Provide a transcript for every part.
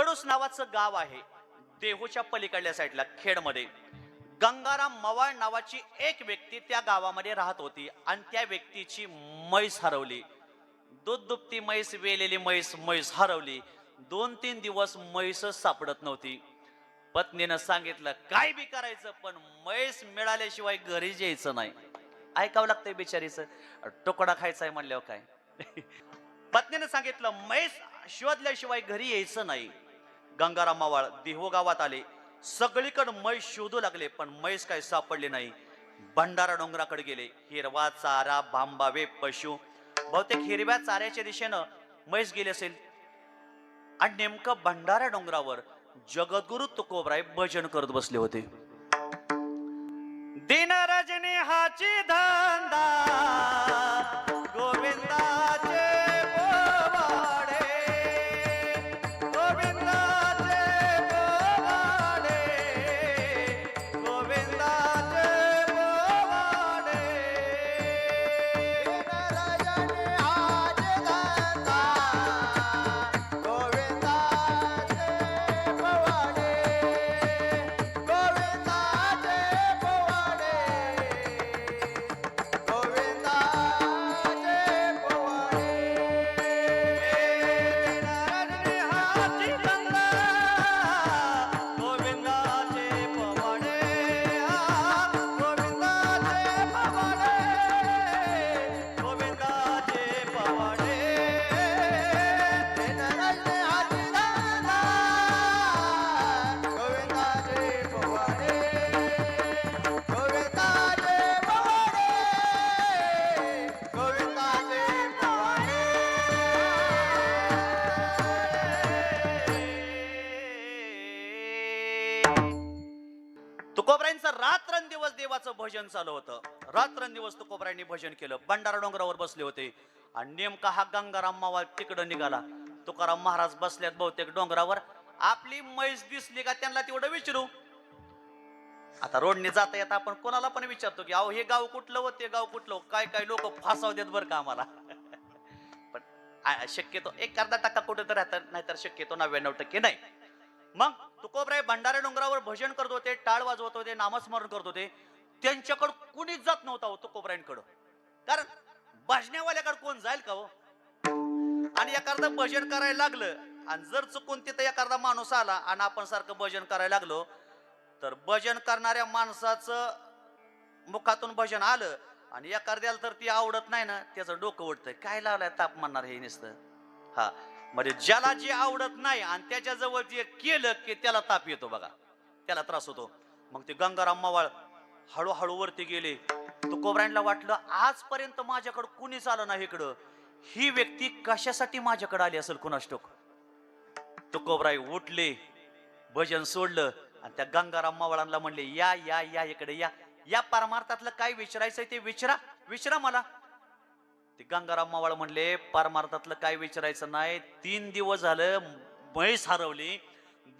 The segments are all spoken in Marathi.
कडूस नावाचं गाव आहे. देहूच्या पलीकडल्या साईडला खेडमध्ये. गंगाराम मवाळ नावाची एक व्यक्ती त्या गावामध्ये राहत होती आणि त्या व्यक्तीची म्हैस हरवली. दूध दुपती म्हैस वेलेली म्हैस म्हैस हरवली. दोन तीन दिवस म्हैसच सापडत नव्हती. पत्नीनं सांगितलं काय बी करायचं पण म्हैस मिळाल्याशिवाय घरी यायचं नाही. ऐकावं लागतंय बिचारीचं. टोकडा खायचा आहे म्हणल्यावर काय? पत्नीनं सांगितलं म्हैस शोधल्याशिवाय घरी यायचं नाही. गंगाराम मावाळ देहो गावात आले. सगळीकडे म्हैस शोधू लागले पण म्हैस काही सापडले नाही. भंडारा डोंगराकडे गेले. हिरवा चारा भांबावे पशु. बहुतेक हिरव्या चाऱ्याच्या दिशेनं म्हैस गेली असेल. आणि नेमकं भंडारा डोंगरावर जगद्गुरु तुकोबराय भजन करत बसले होते. दिन रजनी हाची धंदा. तुकोबरायांचं रात्रंदिवस देवाचं भजन चालू होतं. रात्रंदिवस तुकोबरायांनी भजन केलं. भंडारा डोंगरावर बसले होते. आणि नेमका हा गंगाराम मावा तिकडं निघाला. तुकाराम महाराज बसल्यात बहुतेक डोंगरावर. आपली मैस दिसली का त्यांना तेवढं विचारू. आता रोडने जाता येता आपण कोणाला पण विचारतो की अहो हे गाव कुठलं हो ते गाव कुठलं काय काय लोक फासाव देत बरं का आम्हाला? पण शक्यतो एक अर्धा टक्का कुठे तर राहतात नाहीतर शक्यतो नव्याण्णव टक्के नाही. मग तुकोबराय भंडारे डोंगरावर भजन करत होते टाळ वाजवत होते नामस्मरण करत होते. त्यांच्याकडं कुणीच जात नव्हता हो तुकोबरायांकडं कारण भजण्यावाल्याकडे कोण जाईल का हो? आणि एखादा भजन करायला लागलं आणि जर चुकून तिथं एखादा माणूस आला आणि आपण सारखं भजन करायला लागलो तर भजन करणाऱ्या माणसाचं मुखातून भजन आलं आणि एखाद्याला तर ती आवडत नाही ना त्याचं डोकं उडतंय. काय लावलंय ताप म्हणणार हे नुसतं? हा. म्हणजे ज्याला जे आवडत नाही आणि त्याच्याजवळ जे केलं की त्याला ताप येतो बघा. त्याला त्रास होतो. मग ते गंगाराम मावाळ हळूहळू वरती गेले. तुकोबरायला वाटलं आजपर्यंत माझ्याकडं कुणीच आलं नाही इकडं. ही व्यक्ती कशासाठी माझ्याकडे आली असेल कुणाष्टोक तो तुकोबराय उठले भजन सोडलं आणि त्या गंगाराम मावळांना म्हणले या या या इकडे या. या परमार्थातलं काय विचारायचंय ते विचारा. विचारा मला. ते गंगाराम मावळ म्हणले परमार्थातलं काय विचारायचं नाही. तीन दिवस झालं म्हैस हरवली.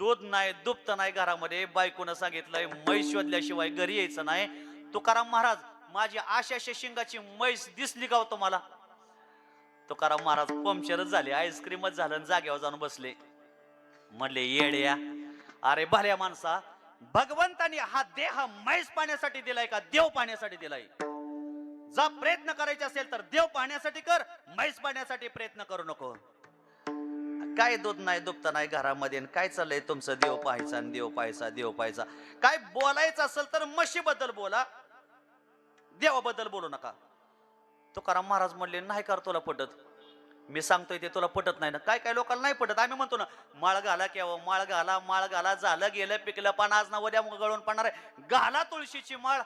दूध नाही दुप्त नाही घरामध्ये. बायकोनं सांगितलंय म्हैस शोधल्याशिवाय घरी यायचं नाही. तुकाराम महाराज माझी आशाशे शिंगाची म्हैस दिसली का हो तुम्हाला? तुकाराम महाराज पंक्चरच झाले. आईस्क्रीमच झालं जाग्यावर जाऊन बसले. म्हणले येड्या अरे भल्या माणसा भगवंतानी हा देह म्हैस पाण्यासाठी दिलाय का? देव पाण्यासाठी दिलाय? जा प्रयत्न करायचे असेल तर देव पाहण्यासाठी कर म्हैस पाहण्यासाठी प्रयत्न करू नको. काय दूध नाही दुपता नाही घरामध्ये काय चाललंय तुमचं? देव पाहायचा देव पाहायचा देव पाहायचा. काय बोलायचं असेल तर म्हशीबद्दल बोला. देवाबद्दल बोलू नका. तुकाराम महाराज म्हणले नाही कर तुला पटत. मी सांगतोय ते तुला पटत नाही ना. काय काय लोकांना नाही पटत. आम्ही म्हणतो ना माळ घाला केव्हा माळ घाला माळ घाला झालं गेलं पिकलं पण आज ना उद्या गळून पाहणार आहे. घाला तुळशीची माळ.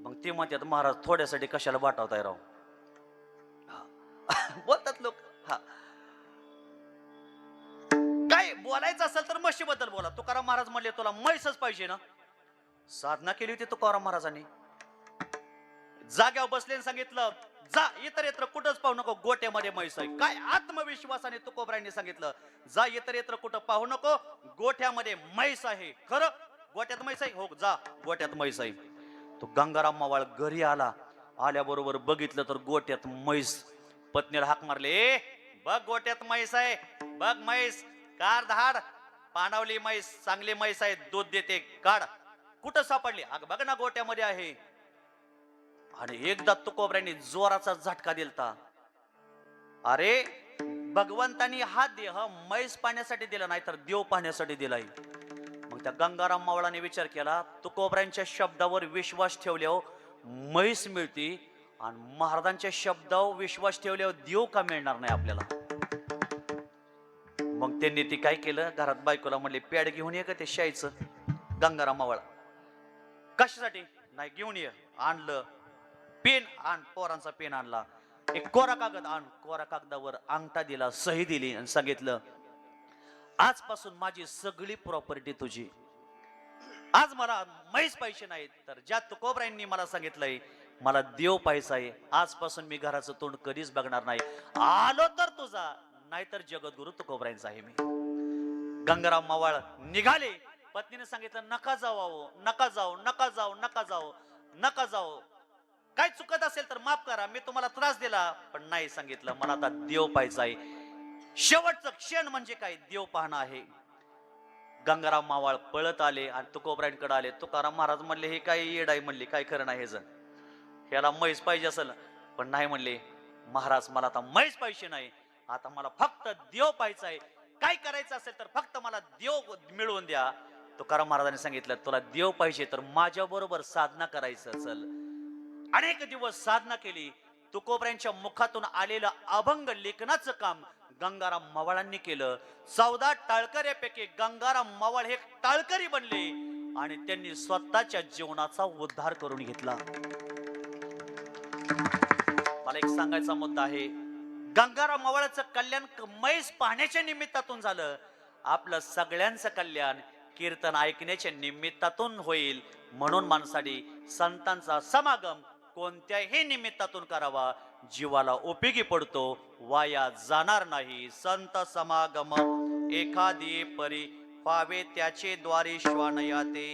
मग ते म्हणतात महाराज थोड्यासाठी कशाला वाटावताय राव? बोलतात लोक. हा. काय बोलायचं असेल तर म्हशीबद्दल बोला. तुकाराम महाराज म्हणले तुला म्हैसच पाहिजे ना. साधना केली होती तुकाराम महाराजांनी. जाग्यावर बसले सांगितलं जा इतर येत्र कुठंच पाहू नको गोट्यामध्ये म्हैस आहे. काय आत्मविश्वासाने तुकोबरायांनी सांगितलं जा इतर येत्र कुठं पाहू नको गोठ्यामध्ये म्हैस आहे. खरं? गोट्यात म्हैस आहे? हो जा गोट्यात म्हैस आहे. तो गंगाराम मावाळ घरी आला. आल्याबरोबर बघितलं तर गोट्यात म्हैस. पत्नीला हाक मारले बघ गोट्यात म्हैस आहे. बघ म्हैस कार धाड. पाणावली म्हैस चांगली म्हैस आहे. दूध देते काढ. कुठं सापडली? अग बघ ना गोट्यामध्ये आहे. आणि एकदा तुकोबऱ्याने जोराचा झटका दिलता. अरे भगवंतानी हा देह म्हैस पाहण्यासाठी दिला नाही तर देव पाहण्यासाठी दिलाय. मग त्या गंगाराम मावळाने विचार केला तुकोबऱ्यांच्या शब्दावर विश्वास ठेवल्यावर म्हैस मिळती आणि महाराजांच्या शब्दावर विश्वास ठेवल्यावर देव का मिळणार नाही आपल्याला? मग त्यांनी ती काय केलं? घरात बायकोला म्हणले पॅड घेऊन ये का ते शाईचं गंगाराम मावळा. कशासाठी? नाही घेऊन ये. आणलं. पेन आण पोरांचा पेन आणला. एक कोरा कागद आण. कोरा कागदावर अंगठा दिला सही दिली आणि सांगितलं आजपासून माझी सगळी प्रॉपर्टी तुझी. आज मला मैच पैसे नाहीत तर ज्या तुकोबरायांनी मला सांगितलंय मला देव पाहायचा आहे. आजपासून मी घराचं तोंड कधीच बघणार नाही. आलो तर तुझा नाहीतर जगद्गुरु तुकोबरायांचा आहे मी. गंगाराम मावाळ निघाले. पत्नीने सांगितलं नका जाऊ अहो, नका जाऊ नका जाऊ नका जाऊ नका जाऊ. काय चुकत असेल तर माफ करा मी तुम्हाला त्रास दिला. पण नाही सांगितलं मला आता देव पाहायचा आहे. शेवटचं क्षण म्हणजे काय? देव पाहणं आहे. गंगाराम मावाळ पळत आले आणि तुकोबराईंकडे आले. तुकाराम महाराज म्हणले हे काय येडाई म्हणले? काय खरं नाही हे जण. ह्याला म्हैस पाहिजे असेल. पण नाही म्हणले महाराज मला आता म्हैस पाहिजे नाही. आता मला फक्त देव पाहायचा आहे. काय करायचं असेल तर फक्त मला देव मिळवून द्या. तुकाराम महाराजांनी सांगितलं तुला देव पाहिजे तर माझ्या बरोबर साधना करायचं असेल. अनेक दिवस साधना केली. तुकोबऱ्यांच्या मुखातून आलेलं अभंग लेखनाचं काम गंगाराम मवाळांनी केलं. चौदा टाळकऱ्यापैकी गंगाराम मवाळ हे टाळकरी बनले आणि त्यांनी स्वतःच्या जीवनाचा उद्धार करून घेतला. मला एक सांगायचा मुद्दा आहे. गंगाराम मवाळाचं कल्याण मैस म्हैस पाहण्याच्या निमित्तातून झालं. आपलं सगळ्यांचं कल्याण कीर्तन ऐकण्याच्या निमित्तातून होईल म्हणून माणसाने संतांचा समागम कोणत्याही निमित्तातून करावा. जीवाला उपयोगी पडतो. वाया जाणार नाही. संत समागम एखादी परी पावे त्याचे द्वारे श्वानयाते